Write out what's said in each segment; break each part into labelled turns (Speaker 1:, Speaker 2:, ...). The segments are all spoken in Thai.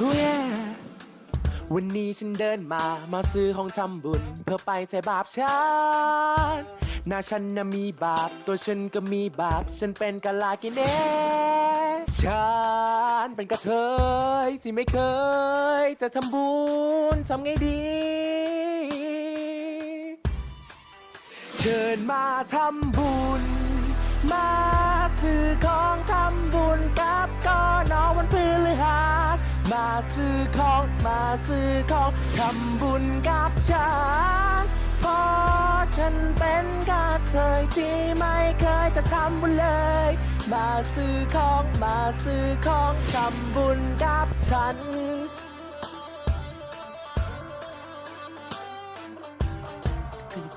Speaker 1: ฮู้ yeah วันนี้ฉันเดินมามาซื้อของทำบุญ เพื่อไปใส่บาปฉันหน้าฉันน่ะมีบาป ตัวฉันก็มีบาป ฉันเป็นกาลากินเอฉันเป็นกระเทยที่ไม่เคย จะทำบุญทำไงดี เชิญมาทำบุญมา มาซื้อของมาซื้อของทำบุญกับฉันเพราะฉันเป็นกระเทยที่ไม่เคยจะทำบุญเลย มาซื้อของมาซื้อของทำบุญกับฉัน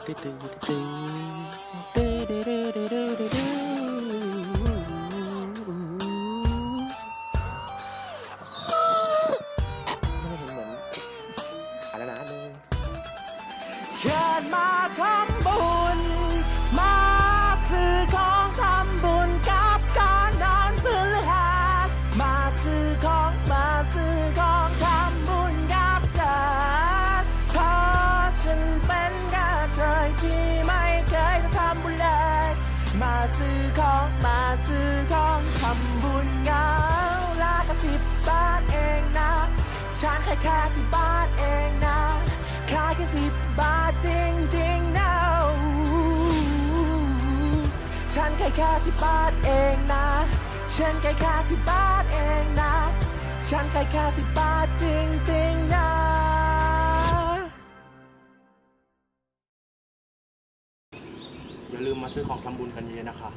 Speaker 1: ไม่เห็น เชิญมาทำบุญ มาซื้อของทำบุญกับการนอนพฤหัสมาซื้อของมาซื้อของทำบุญกับฉันเพราะฉันเป็นกระเทยที่ไม่เคยจะทำบุญเลย มาซื้อของมาซื้อของทำบุญเงาละก็สิบบาทเองนะฉันแค่แค่สิบบาทเองนะแค่แค่สิบบาท ฉันแค่แค่สิบบาทเองนะ ฉันแค่แค่สิบบาทเองนะ ฉันแค่แค่สิบบาทจริงจริงๆนะ
Speaker 2: อย่าลืมมาซื้อของทำบุญกันเยอะๆนะคะ